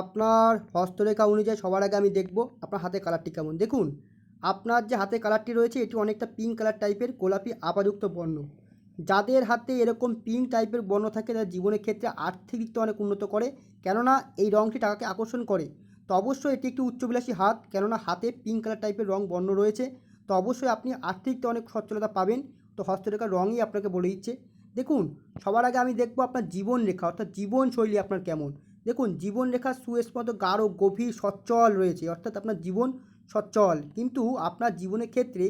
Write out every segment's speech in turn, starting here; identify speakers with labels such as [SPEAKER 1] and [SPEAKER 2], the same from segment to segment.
[SPEAKER 1] আপনার হস্তরেখা অনুযায়ী সবার আগে আমি দেখব আপনার হাতে কালারটি কেমন। দেখুন, আপনার যে হাতে কালারটি রয়েছে, এটি অনেকটা পিঙ্ক কালার টাইপের গোলাপি আপাযুক্ত বর্ণ। যাদের হাতে এরকম পিঙ্ক টাইপের বর্ণ থাকে তাদের জীবনের ক্ষেত্রে আর্থিক দিকটা অনেক উন্নত করে। কেননা, এই রঙটি টাকাকে আকর্ষণ করে। তো অবশ্যই এটি একটি উচ্চবিলাসী হাত, কেননা হাতে পিঙ্ক কালার টাইপের রং বর্ণ রয়েছে। তো অবশ্যই আপনি আর্থিক দিকটা অনেক সচ্ছলতা পাবেন। তো হস্তরেখার রঙই আপনাকে বলে দিচ্ছে। দেখুন, সবার আগে আমি দেখব আপনার জীবন রেখা, অর্থাৎ জীবনশৈলী আপনার কেমন। দেখুন, জীবনরেখা সুস্পষ্ট গাঢ়, গভীর, সচ্ছল রয়েছে, অর্থাৎ আপনার জীবন সচ্ছল। কিন্তু আপনার জীবনের ক্ষেত্রে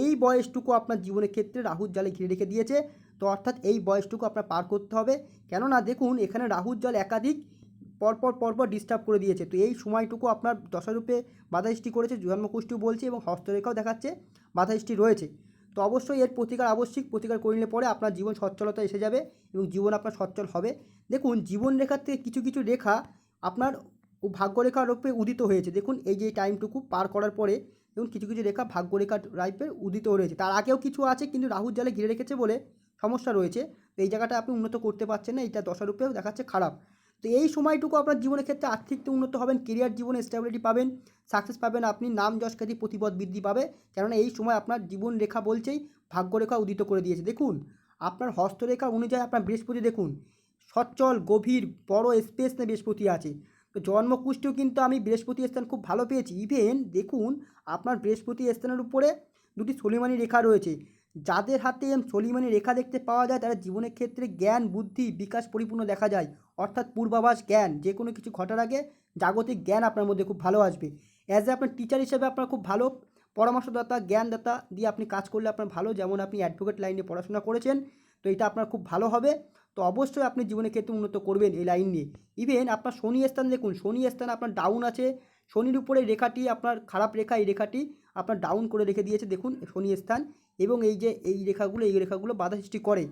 [SPEAKER 1] এই বয়সটুকু আপনার জীবনের ক্ষেত্রে রাহুর জালে ঘিরে রেখে দিয়েছে। তো অর্থাৎ এই বয়সটুকু আপনার পার করতে হবে। কেননা দেখুন, এখানে রাহুর জল একাধিক পরপর পরপর ডিস্টার্ব করে দিয়েছে। তো এই সময়টুকু আপনার দশারূপে বাধা সৃষ্টি করেছে জন্মকুষ্টিও বলছে এবং হস্তরেখাও দেখাচ্ছে বাধা সৃষ্টি রয়েছে। তো অবশ্যই এর প্রতিকার আবশ্যিক, প্রতিকার করে নিলে পরে আপনার জীবন সচ্ছলতা এসে যাবে এবং জীবন আপনার সচ্ছল হবে। দেখুন, জীবন রেখার থেকে কিছু কিছু রেখা আপনার ভাগ্যরেখা রূপে উদিত হয়েছে। দেখুন, এই যে টাইমটুকু পার করার পরে দেখুন, কিছু কিছু রেখা ভাগ্যরেখা টাইপের উদিত রয়েছে। তার আগেও কিছু আছে, কিন্তু রাহুর জালে ঘিরে রেখেছে বলে সমস্যা রয়েছে। এই জায়গাটা আপনি উন্নত করতে পারছেন না এইটা দশারূপেও দেখাচ্ছে খারাপ। তো এই সময়টুকু আপনার জীবনের ক্ষেত্রে আর্থিক উন্নত হবেন কেরিয়ার জীবনে স্টেবিলিটি পাবেন সাকসেস পাবেন, আপনি নাম যশ খ্যাতি প্রতিপদ বৃদ্ধি পাবে, কেননা এই সময় আপনার জীবন রেখা বলছেই ভাগ্যরেখা উদিত করে দিয়েছে। দেখুন, আপনার হস্তরেখা অনুযায়ী আপনার বৃহস্পতি দেখুন, সচ্ছল, গভীর, বড় স্পেস নিয়ে বৃহস্পতি আছে। তো জন্মকুষ্ঠিও কিন্তু আমি বৃহস্পতি স্থান খুব ভালো পেয়েছি। ইভেন দেখুন, আপনার বৃহস্পতি স্থানের উপরে দুটি সলিমানি রেখা রয়েছে। যাদের হাতে সলিমানি রেখা দেখতে পাওয়া যায় তারা জীবনের ক্ষেত্রে জ্ঞান, বুদ্ধি, বিকাশ পরিপূর্ণ দেখা যায়। অর্থাৎ পূর্বাভাস, জ্ঞান, যে কোনো কিছু ঘটার আগে জাগতিক জ্ঞান আপনার মধ্যে খুব ভালো আসবে। অ্যাজ এ আপনার টিচার হিসেবে আপনার খুব ভালো পরামর্শদাতা, জ্ঞানদাতা দিয়ে আপনি কাজ করলে আপনার ভালো, যেমন আপনি অ্যাডভোকেট লাইনে পড়াশোনা করেছেন, তো এটা আপনার খুব ভালো হবে। তো অবশ্যই আপনি জীবনের ক্ষেত্রে উন্নত করবেন এই লাইন নিয়ে। ইভেন আপনার শনি স্থান দেখুন, শনি স্থান আপনার ডাউন আছে শনির উপরে রেখাটি আপনার, খারাপ রেখা, এই রেখাটি আপনার ডাউন করে রেখে দিয়েছে, দেখুন, শনি স্থান এবং এই যে, এই রেখাগুলো এই রেখাগুলো বাধা সৃষ্টি করে।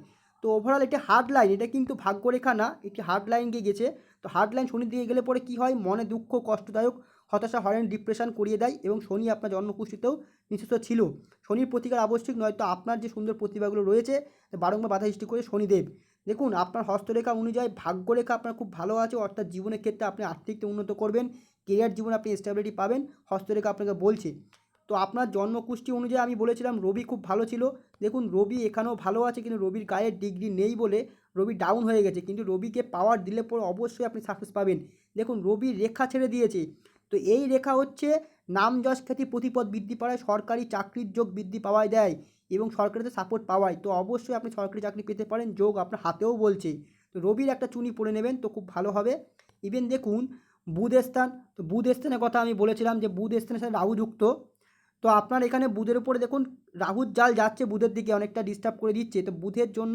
[SPEAKER 1] তো ওভারঅল এটা হার্ড লাইন এটা কিন্তু ভাগ্যরেখা না, এটি হার্ড লাইন গিয়ে গেছে। তো হার্ড লাইন শনির দিকে গেলে পরে কী হয়? মনে দুঃখ, কষ্টদায়ক, হতাশা হরেন ডিপ্রেশন করিয়ে দেয় এবং শনি আপনার জন্মকুষ্ঠিতেও নিঃশ্বাস ছিল। শনির প্রতিকার আবশ্যিক নয়তো আপনার যে সুন্দর প্রতিভাগুলো রয়েছে, বারংবার বাধা সৃষ্টি করে শনিদেব। দেখুন, আপনার হস্তরেখা অনুযায়ী ভাগ্যরেখা আপনার খুব ভালো আছে, অর্থাৎ জীবনের ক্ষেত্রে আপনি আর্থিক উন্নত করবেন, কেরিয়ার জীবনে আপনি স্টেবিলিটি পাবেন, হস্তরেখা আপনাকে বলছে। তো আপনার জন্মকুষ্ঠি অনুযায়ী আমি বলেছিলাম, রবি খুব ভালো ছিল। দেখুন, রবি এখানেও ভালো আছে, কিন্তু রবির গায়ের ডিগ্রি নেই বলে রবি ডাউন হয়ে গেছে, কিন্তু রবিকে পাওয়ার দিলে পরে অবশ্যই আপনি সাকসেস পাবেন। দেখুন রবি রেখা ছেড়ে দিয়েছে। তো এই রেখা হচ্ছে নাম যশ খ্যাতি প্রতিপদ বৃদ্ধি পাওয়ায় সরকারি চাকরির যোগ বৃদ্ধি পাওয়ায় দেয়। এবং সরকারিতে সাপোর্ট পাওয়ায় তো অবশ্যই আপনি সরকারি চাকরি পেতে পারেন, যোগ আপনার হাতেও বলছে তো রবির একটা চুনি পড়ে নেবেন, তো খুব ভালো হবে। ইভেন দেখুন বুধ স্থান তো বুধ স্থানের কথা আমি বলেছিলাম যে বুধ স্থানের সাথে রাহু যুক্ত। তো আপনার এখানে বুধের উপরে দেখুন, রাহুর জাল যাচ্ছে বুধের দিকে, অনেকটা ডিস্টার্ব করে দিচ্ছে। তো বুধের জন্য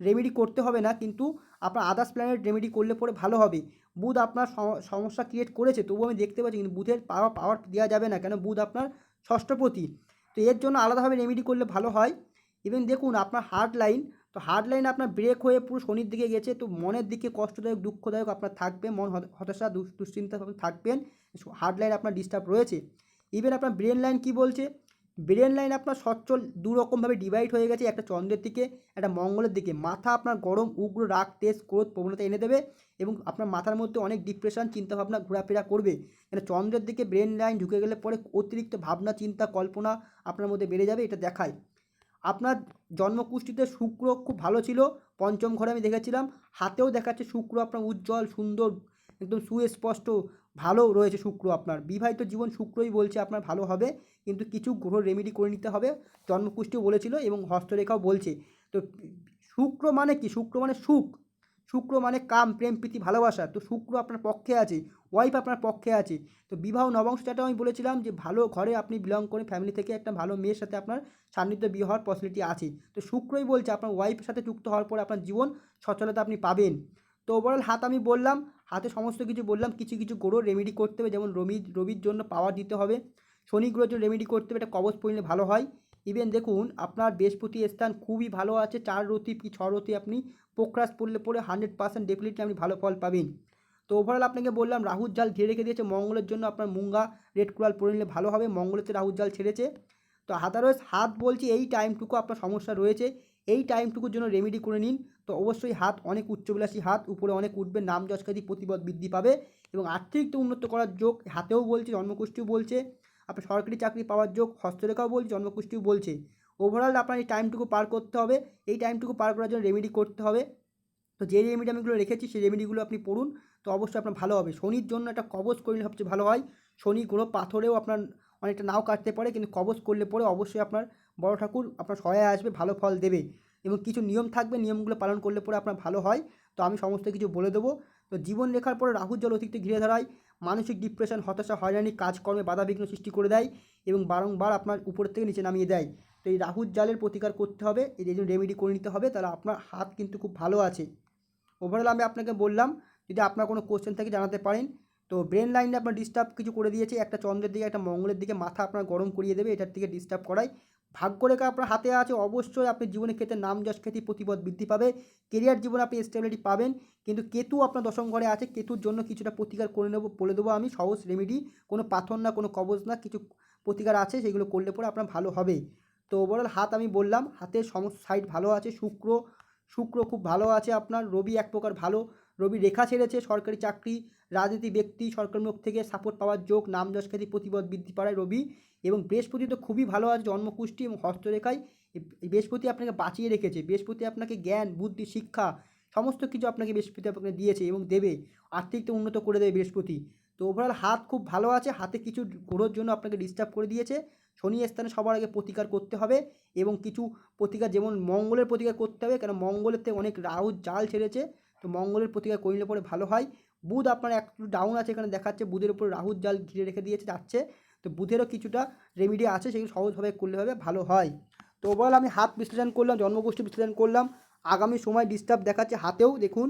[SPEAKER 1] রেমেডি করতে হবে না, কিন্তু আপনার আদার্স প্ল্যানেট রেমেডি করলে পরে ভালো হবে। বুধ আপনার সমস্যা ক্রিয়েট করেছে, তবুও আমি দেখতে পাচ্ছি, কিন্তু বুধের পাওয়ার পাওয়ার দেওয়া যাবে না। কেন? বুধ আপনার ষষ্ঠপতি। তো এর জন্য আলাদাভাবে রেমেডি করলে ভালো হয়। ইভেন দেখুন আপনার হার্ট লাইন তো হার্ট লাইন আপনার ব্রেক হয়ে পুরো শনির দিকে গেছে, তো মনের দিকে কষ্টদায়ক, দুঃখদায়ক আপনার থাকবে, মন হতাশা দুশ্চিন্তা থাকবেন হার্ট লাইন আপনার ডিস্টার্ব রয়েছে। ইভেন আপনার ব্রেন লাইন কি বলছে? ব্রেন লাইন আপনার সচ্ছল দু রকমভাবে ডিভাইড হয়ে গেছে একটা চন্দ্রের দিকে, একটা মঙ্গলের দিকে। মাথা আপনার গরম, উগ্র রাগ, তেজ, ক্রোধ, প্রবণতা এনে দেবে এবং আপনার মাথার মধ্যে অনেক ডিপ্রেশন চিন্তাভাবনা ঘোরাফেরা করবে। মানে চন্দ্রের দিকে ব্রেন লাইন ঢুকে গেলে পরে অতিরিক্ত ভাবনা, চিন্তা, কল্পনা আপনার মধ্যে বেড়ে যাবে, এটা দেখায়। আপনার জন্মকুষ্ঠিতে শুক্র খুব ভালো ছিল, পঞ্চম ঘরে আমি দেখেছিলাম, হাতেও দেখাচ্ছে শুক্র আপনার উজ্জ্বল, সুন্দর, একদম সুস্পষ্ট, ভালো রয়েছে শুক্র আপনার। বিবাহিত জীবন শুক্রই বলছে আপনার ভালো হবে। কিন্তু কিছু গ্রহ রেমেডি করে নিতে হবে। জন্মকুষ্ঠিও বলেছিল এবং হস্তরেখাও বলছে। তো শুক্র মানে কি? শুক্র মানে সুখ। শুক্র মানে কাম, প্রেম, প্রীতি, ভালোবাসা। তো শুক্র আপনার পক্ষে আছে ওয়াইফ আপনার পক্ষে আছে। তো বিবাহ নবংশটা আমি বলেছিলাম যে ভালো ঘরে আপনি বিলং করেন ফ্যামিলি থেকে একটা ভালো মেয়ের সাথে আপনার সান্নিধ্য বিয়ে হওয়ার পসিবিলিটি আছে। তো শুক্রই বলছে আপনার ওয়াইফের সাথে যুক্ত হওয়ার পরে আপনার জীবন সচলতা আপনি পাবেন। তো ওভারঅল হাত আমি বললাম, হাতে সমস্ত কিছু বললাম, কিছু কিছু গ্রহ রেমেডি করতে হবে। যেমন রবি রবির জন্য পাওয়ার দিতে হবে। শনি গ্রহের জন্য রেমেডি করতে হবে এটা কবচ পড়লে ভালো হয়। ইভেন দেখুন, আপনার বৃহস্পতি স্থান খুবই ভালো আছে, চার রতি কি ছ রতি আপনি পোকরাস পড়লে পরে হান্ড্রেড পার্সেন্ট ডেফিনেটলি আপনি ভালো ফল পাবেন। তো ওভারঅল আপনাকে বললাম, রাহুর জাল ঘিরে রেখে দিয়েছে, মঙ্গলের জন্য আপনার মুঙ্গা রেড কুড়াল পরে নিলে ভালো হবে, মঙ্গলেতে রাহুর জাল ছেড়েছে। তো হাতারস হাত বলছি এই টাইমটুকু আপনার সমস্যা রয়েছে, এই টাইমটুকুর জন্য রেমেডি করে নিন। তো অবশ্যই হাত অনেক উচ্চবিলাসী হাত, উপরে অনেক উঠবে, নাম যশকাদি প্রতিপদ বৃদ্ধি পাবে এবং আর্থিক উন্নত করার যোগ, হাতেও বলছে জন্মকুষ্ঠিও বলছে। আপনার সরকারি চাকরি পাওয়ার যোগ হস্তরেখাও বলছে জন্মকুষ্ঠিও বলছে। ওভারঅল আপনার এই টাইমটুকু পার করতে হবে, এই টাইমটুকু পার করার জন্য রেমেডি করতে হবে। তো যে রেমেডি আমিগুলো রেখেছি, সেই রেমেডিগুলো আপনি পড়ুন, তো অবশ্যই আপনার ভালো হবে। শনির জন্য একটা কবচ করলে সবচেয়ে ভালো হয়। শনি গ্রহ পাথরেও আপনার অনেকটা নাও কাটতে পারে, কিন্তু কবচ করলে পরে অবশ্যই আপনার বড় ঠাকুর আপনার সহায় আসবে, ভালো ফল দেবে। এবং কিছু নিয়ম থাকবে, নিয়মগুলো পালন করলে পরে আপনার ভালো হয়। তো আমি সমস্ত কিছু বলে দেবো। তো জীবন রেখার পরে রাহুর জল অতিরিক্ত ঘিরে ধরায়। মানসিক ডিপ্রেশন হতাশা, হয়রানি কাজকর্মে বাধাবিঘ্ন সৃষ্টি করে দেয় এবং বারংবার আপনার উপর থেকে নিচে নামিয়ে দেয়। তো এই রাহুর জালের প্রতিকার করতে হবে, এই জন্য রেমেডি করে নিতে হবে, তাহলে আপনার হাত কিন্তু খুব ভালো আছে। ওভারঅল আমি আপনাকে বললাম, যদি আপনার কোনো কোশ্চেন থাকে জানাতে পারেন। তো ব্রেন লাইনে আপনার ডিস্টার্ব কিছু করে দিয়েছে, একটা চন্দ্রের দিকে, একটা মঙ্গলের দিকে, মাথা আপনার গরম করিয়ে দেবে, এটার থেকে ডিস্টার্ব করায়। ভাগ্যরেখা আপনার হাতে আছে, অবশ্যই আপনি জীবনের ক্ষেত্রে নাম যশ খ্যাতি প্রতিপদ বৃদ্ধি পাবে। কেরিয়ার জীবনে আপনি স্টেবিলিটি পাবেন, কিন্তু কেতু আপনার দশম ঘরে আছে, কেতুর জন্য কিছুটা প্রতিকার করে নেব, বলে দেবো আমি। সহজ রেমেডি কোনো পাথর না, কোনো কবজ না, কিছু প্রতিকার আছে, সেগুলো করলে পরে আপনার ভালো হবে। তো ওভারঅল হাত আমি বললাম, হাতের সমস্ত সাইড ভালো আছে, শুক্র শুক্র খুব ভালো আছে আপনার, রবি এক প্রকার ভালো, রবি রেখা ছেড়েছে, সরকারি চাকরি রাজনীতি ব্যক্তি, সরকার মুখ থেকে সাপোর্ট পাওয়ার যোগ, নাম যশ খ্যাতি প্রতিপদ বৃদ্ধি পাড়ায় রবি এবং বৃহস্পতি তো খুবই ভালো আছে জন্মকুষ্টি এবং হস্তরেখায়। বৃহস্পতি আপনাকে বাঁচিয়ে রেখেছে, বৃহস্পতি আপনাকে জ্ঞান, বুদ্ধি, শিক্ষা, সমস্ত কিছু আপনাকে বৃহস্পতি আপনাকে দিয়েছে এবং দেবে, আর্থিক তো উন্নত করে দেবে বৃহস্পতি। তো ওভারঅল হাত খুব ভালো আছে, হাতে কিছু গ্রহর জন্য আপনাকে ডিস্টার্ব করে দিয়েছে। শনি স্থানে সবার আগে প্রতিকার করতে হবে এবং কিছু প্রতিকার, যেমন মঙ্গলের প্রতিকার করতে হবে কারণ মঙ্গলের থেকে অনেক রাহু জাল ছেড়েছে। তো মঙ্গলের প্রতিকার করলে পরে ভালো হয়। বুধ আপনার একটু ডাউন আছে, এখানে দেখাচ্ছে বুধের উপর রাহুর জাল ঘিরে রেখে দিয়েছে, যাচ্ছে। তো বুধেরও কিছুটা রেমিডি আছে, সেগুলো সহজভাবে করলে হবে, ভালো হয়। তো ওভারঅল আমি হাত বিশ্লেষণ করলাম, জন্মগোষ্ঠী বিশ্লেষণ করলাম। আগামী সময় ডিস্টার্ব দেখাচ্ছে হাতেও, দেখুন।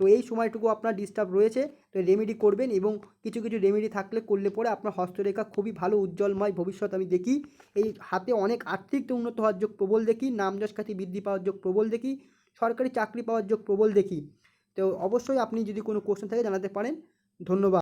[SPEAKER 1] তো এই সময়টুকু আপনার ডিস্টার্ব রয়েছে, তো রেমেডি করবেন এবং কিছু কিছু রেমেডি থাকলে করলে পরে আপনার হস্তরেখা খুবই ভালো, উজ্জ্বলময় ভবিষ্যৎ আমি দেখি। এই হাতে অনেক আর্থিক উন্নত হওয়ার যোগ প্রবল দেখি নামযশ খ্যাতি বৃদ্ধি পাওয়ার যোগ প্রবল দেখি, সরকারি চাকরি পাওয়ার যোগ প্রবল দেখি। তো অবশ্যই আপনি যদি কোনো কোশ্চেন থাকে জানাতে পারেন। ধন্যবাদ।